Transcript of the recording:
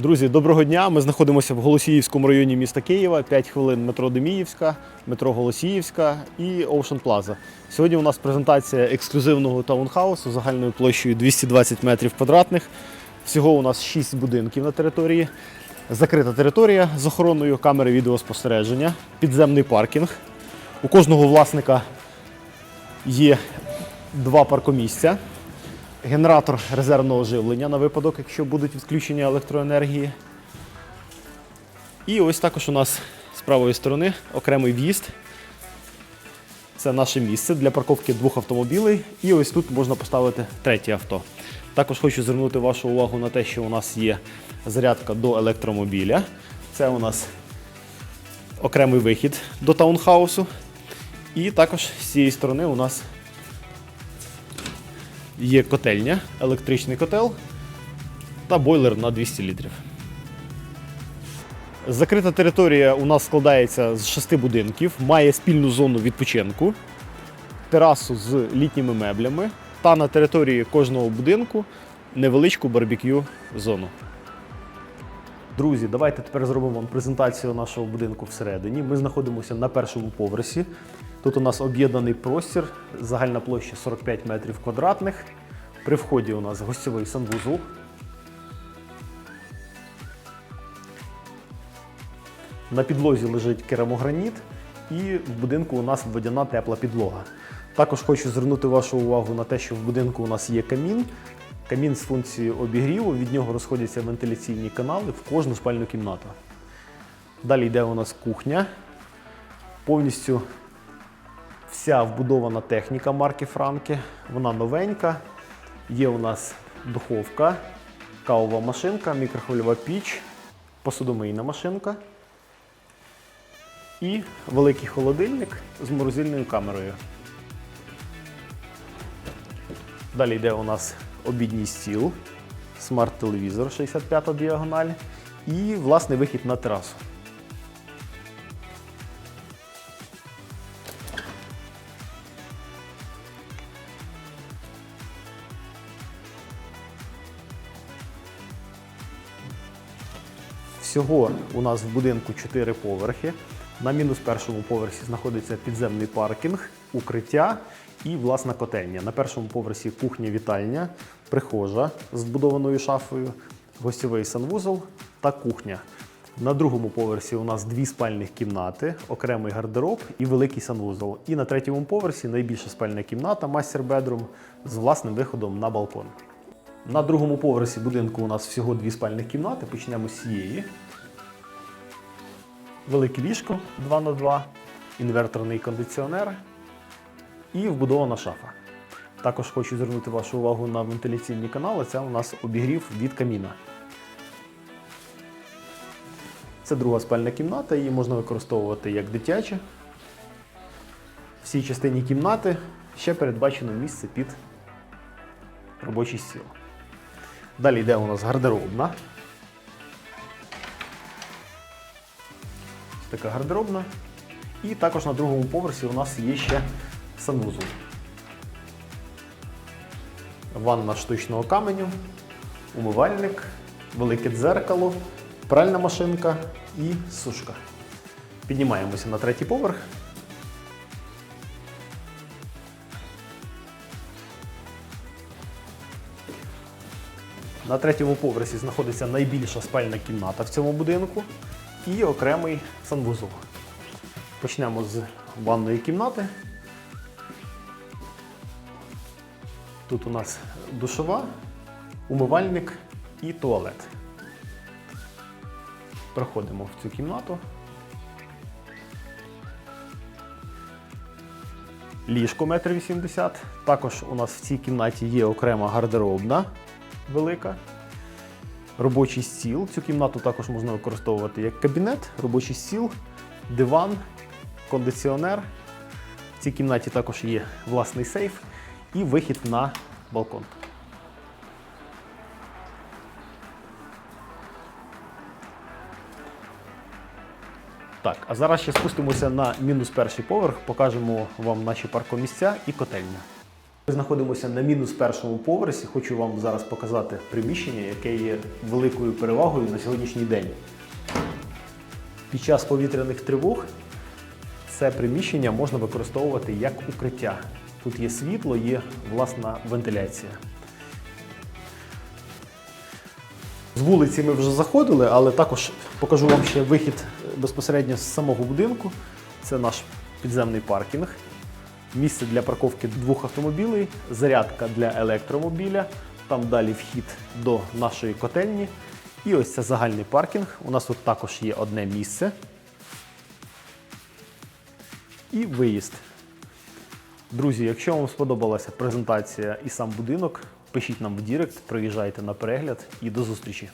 Друзі, доброго дня. Ми знаходимося в Голосіївському районі міста Києва. 5 хвилин метро Деміївська, метро Голосіївська і Ocean Plaza. Сьогодні у нас презентація ексклюзивного таунхаусу загальною площею 220 метрів квадратних. Всього у нас 6 будинків на території. Закрита територія з охороною камери відеоспостереження, підземний паркінг. У кожного власника є два паркомісця генератор резервного живлення на випадок, якщо будуть відключення електроенергії. І ось також у нас з правої сторони окремий в'їзд. Це наше місце для парковки двох автомобілей. І ось тут можна поставити третє авто. Також хочу звернути вашу увагу на те, що у нас є зарядка до електромобіля. Це у нас окремий вихід до таунхаусу. І також з цієї сторони у нас є котельня, електричний котел та бойлер на 200 літрів. Закрита територія у нас складається з шести будинків, має спільну зону відпочинку, терасу з літніми меблями та на території кожного будинку невеличку барбекю зону. Друзі, давайте тепер зробимо вам презентацію нашого будинку всередині. Ми знаходимося на першому поверсі. Тут у нас об'єднаний простір, загальна площа 45 метрів квадратних. При вході у нас гостьовий санвузол. На підлозі лежить керамограніт і в будинку у нас водяна тепла підлога. Також хочу звернути вашу увагу на те, що в будинку у нас є камін. Камін з функцією обігріву, від нього розходяться вентиляційні канали в кожну спальну кімнату. Далі йде у нас кухня. Повністю вся вбудована техніка марки Франки. Вона новенька. Є у нас духовка, кавова машинка, мікрохвильова піч, посудомийна машинка і великий холодильник з морозильною камерою. Далі йде у нас обідній стіл, смарт-телевізор 65 діагональ і власний вихід на терасу. Всього у нас в будинку 4 поверхи. На мінус першому поверсі знаходиться підземний паркінг, укриття і власна котельня. На першому поверсі кухня-вітальня, прихожа з вбудованою шафою, гостьовий санвузол та кухня. На другому поверсі у нас дві спальних кімнати, окремий гардероб і великий санвузол. І на третьому поверсі найбільша спальна кімната, мастер-бедрум з власним виходом на балкон. На другому поверсі будинку у нас всього дві спальних кімнати. Почнемо з цієї. Велике ліжко 2х2, інверторний кондиціонер і вбудована шафа. Також хочу звернути вашу увагу на вентиляційні канали. Це у нас обігрів від каміна. Це друга спальна кімната, її можна використовувати як дитяча. В цій частині кімнати ще передбачено місце під робочий стіл. Далі йде у нас гардеробна. Така гардеробна. І також на другому поверсі у нас є ще санвузол. Ванна штучного каменю, умивальник, велике дзеркало, пральна машинка і сушка. Піднімаємося на третій поверх. На третьому поверсі знаходиться найбільша спальна кімната в цьому будинку і окремий санвузол. Почнемо з ванної кімнати. Тут у нас душова, умивальник і туалет. Проходимо в цю кімнату. Ліжко 1,80 м. Також у нас в цій кімнаті є окрема гардеробна велика. Робочий стіл. Цю кімнату також можна використовувати як кабінет, робочий стіл, диван, кондиціонер. В цій кімнаті також є власний сейф і вихід на балкон. Так, а зараз ще спустимося на мінус перший поверх, покажемо вам наші паркомісця і котельня. Ми знаходимося на мінус першому поверсі. Хочу вам зараз показати приміщення, яке є великою перевагою на сьогоднішній день. Під час повітряних тривог це приміщення можна використовувати як укриття. Тут є світло, є власна вентиляція. З вулиці ми вже заходили, але також покажу вам ще вихід безпосередньо з самого будинку. Це наш підземний паркінг, місце для парковки двох автомобілей, зарядка для електромобіля. Там далі вхід до нашої котельні. І ось це загальний паркінг. У нас тут також є одне місце. І виїзд. Друзі, якщо вам сподобалася презентація і сам будинок, пишіть нам в Дірект, приїжджайте на перегляд і до зустрічі.